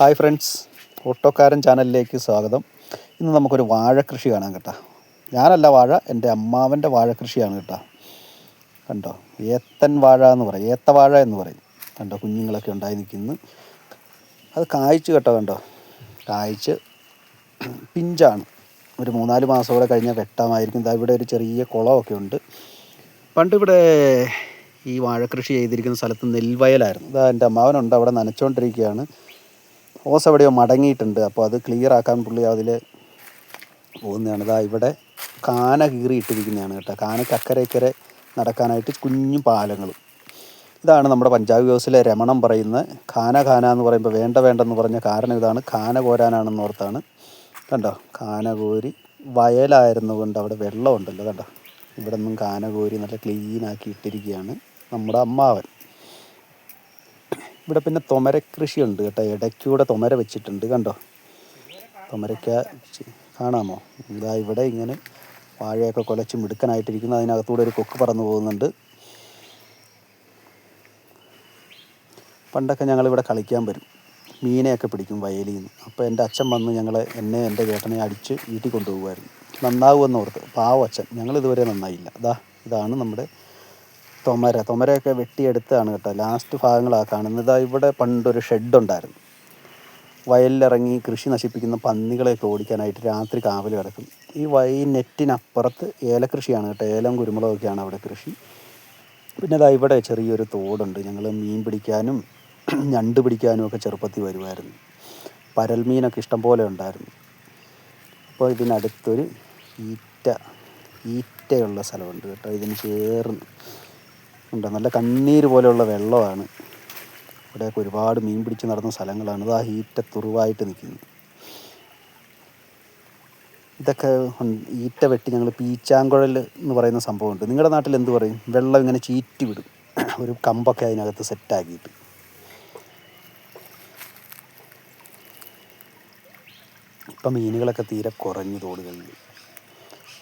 Hi friends ഓട്ടോക്കാരൻ ചാനലിലേക്ക് സ്വാഗതം. ഇന്ന് നമുക്കൊരു വാഴ കൃഷി കാണാം കേട്ടോ. ഞാനല്ല വാഴ എന്റെ അമ്മാവന്റെ വാഴ കൃഷിയാണ് കേട്ടോ. കണ്ടോ? ഏത്തൻ വാഴ എന്ന് പറയും ഏത്ത വാഴ എന്ന് പറയും. കണ്ടോ? കുഞ്ഞുങ്ങളൊക്കെ ഉണ്ടായി നിൽക്കുന്നു. അത് കായ്ച്ച് കേട്ടോ കണ്ടോ? കായ്ച്ച് പിഞ്ചാണ്. ഒരു മൂന്നാൽ മാസം കൂടെ കഴിഞ്ഞാൽ വെട്ടാമായിരിക്കും. ഇവിടെ ഒരു ചെറിയ കുളമൊക്കെ ഉണ്ട്. പണ്ട് ഇവിടെ ഈ വാഴ കൃഷി ചെയ്തിരിക്കുന്ന സ്ഥലത്ത് നെൽവയലായിരുന്നു. ഇതാ എന്റെ അമ്മാവനുണ്ട് അവിടെ നനച്ചുകൊണ്ടിരിക്കുകയാണ് ഓസ് എവിടെയോ മടങ്ങിയിട്ടുണ്ട്. അപ്പോൾ അത് ക്ലിയർ ആക്കാൻ പുള്ളി അതിൽ പോകുന്നതാണ്. ഇതാ ഇവിടെ കാന കീറി ഇട്ടിരിക്കുന്നതാണ് കേട്ടോ. കാനയ്ക്ക് അക്കരെ ഇക്കരെ നടക്കാനായിട്ട് കുഞ്ഞു പാലങ്ങളും. ഇതാണ് നമ്മുടെ പഞ്ചാബ് ഹൗസിലെ രമണം പറയുന്ന ഖാന ഖാന എന്ന് പറയുമ്പോൾ വേണ്ട വേണ്ടെന്ന് പറഞ്ഞ കാരണം ഇതാണ്. ഖാന കോരാനാണെന്ന് ഓർത്താണ്. കണ്ടോ? ഖാന കോരി വയലായിരുന്നു കൊണ്ട് അവിടെ വെള്ളമുണ്ടല്ലോ. കണ്ടോ? ഇവിടെ നിന്നും ഖാന കോരി നല്ല ക്ലീനാക്കി ഇട്ടിരിക്കുകയാണ് നമ്മുടെ അമ്മാവൻ. ഇവിടെ പിന്നെ തൊമര കൃഷിയുണ്ട് കേട്ടോ. ഇടയ്ക്കൂടെ തൊമര വെച്ചിട്ടുണ്ട് കണ്ടോ? തൊമരയ്ക്ക കാണാമോ? ഇതാ ഇവിടെ ഇങ്ങനെ വാഴയൊക്കെ കുലച്ച് മിടുക്കനായിട്ടിരിക്കുന്നു. അതിനകത്തൂടെ ഒരു കൊക്ക് പറന്നു പോകുന്നുണ്ട്. പണ്ടൊക്കെ ഞങ്ങളിവിടെ കളിക്കാൻ വരും. മീനെയൊക്കെ പിടിക്കും വയലിൽ നിന്ന് അപ്പോൾ എന്റെ അച്ഛൻ വന്ന് ഞങ്ങളെ എന്നെ എന്റെ ചേട്ടനെ അടിച്ച് വീട്ടിൽ കൊണ്ടുപോകുമായിരുന്നു. നന്നാവുമെന്ന് ഓർത്ത്. പാവം അച്ഛൻ. ഞങ്ങളിതുവരെ നന്നായില്ല. അതാ ഇതാണ് നമ്മുടെ തൊമര തൊമരയൊക്കെ വെട്ടിയെടുത്താണ് കേട്ടോ. ലാസ്റ്റ് ഭാഗങ്ങളാണ് കാണുന്നത്. ഇവിടെ പണ്ടൊരു ഷെഡുണ്ടായിരുന്നു വയലിലിറങ്ങി കൃഷി നശിപ്പിക്കുന്ന പന്നികളെയൊക്കെ ഓടിക്കാനായിട്ട് രാത്രി കാവൽ കിടക്കും. ഈ വൈ നെറ്റിനപ്പുറത്ത് ഏലക്കൃഷിയാണ് കേട്ടോ. ഏലം കുരുമുളകൊക്കെയാണ് അവിടെ കൃഷി. പിന്നെ അതാ ഇവിടെ ചെറിയൊരു തോടുണ്ട്. ഞങ്ങൾ മീൻ പിടിക്കാനും ഞണ്ട് പിടിക്കാനും ഒക്കെ ചെറുപ്പത്തിൽ വരുമായിരുന്നു. പരൽമീനൊക്കെ ഇഷ്ടം പോലെ ഉണ്ടായിരുന്നു. അപ്പോൾ ഇതിനടുത്തൊരു ഈറ്റ ഈറ്റയുള്ള സ്ഥലമുണ്ട് കേട്ടോ. ഇതിന് ചേർന്ന് ഉണ്ട്. നല്ല കണ്ണീര് പോലെയുള്ള വെള്ളമാണ്. ഇവിടെയൊക്കെ ഒരുപാട് മീൻ പിടിച്ച് നടന്ന സ്ഥലങ്ങളാണ്. ഇത് ആ ഹീറ്റ തുറുവായിട്ട് നിൽക്കുന്നത് ഇതൊക്കെ ഈറ്റ വെട്ടി ഞങ്ങൾ പീച്ചാങ്കുഴൽ എന്ന് പറയുന്ന സംഭവമുണ്ട്. നിങ്ങളുടെ നാട്ടിൽ എന്ത് പറയും? വെള്ളം ഇങ്ങനെ ചീറ്റി വിടും. ഒരു കമ്പൊക്കെ അതിനകത്ത് സെറ്റാക്കിയിട്ട് ഇപ്പം മീനുകളൊക്കെ തീരെ കുറഞ്ഞു തോടുകളിൽ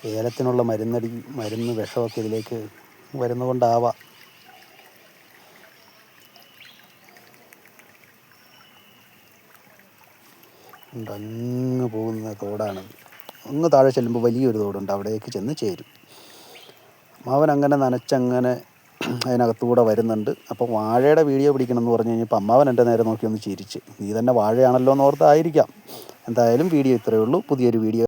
ഏലത്തിനുള്ള മരുന്നടി മരുന്ന് വിഷമൊക്കെ ഇതിലേക്ക് വരുന്നതുകൊണ്ടാവാം. ഉണ്ട്? അങ്ങ് പോകുന്ന തോടാണ്. അങ്ങ് താഴെ ചെല്ലുമ്പോൾ വലിയൊരു തോടുണ്ട്. അവിടേക്ക് ചെന്ന് ചേരും. മാവൻ അങ്ങനെ നനച്ചങ്ങനെ അതിനകത്തൂടെ വരുന്നുണ്ട്. അപ്പോൾ വാഴയുടെ വീഡിയോ പിടിക്കണം എന്ന് പറഞ്ഞു കഴിഞ്ഞപ്പോൾ അമ്മാവൻ എന്റെ നേരെ നോക്കി ഒന്ന് ചിരിച്ച്. നീ തന്നെ വാഴയാണല്ലോ എന്ന് ഓർത്തായിരിക്കാം. എന്തായാലും വീഡിയോ ഇത്രയേ ഉള്ളൂ. പുതിയൊരു വീഡിയോ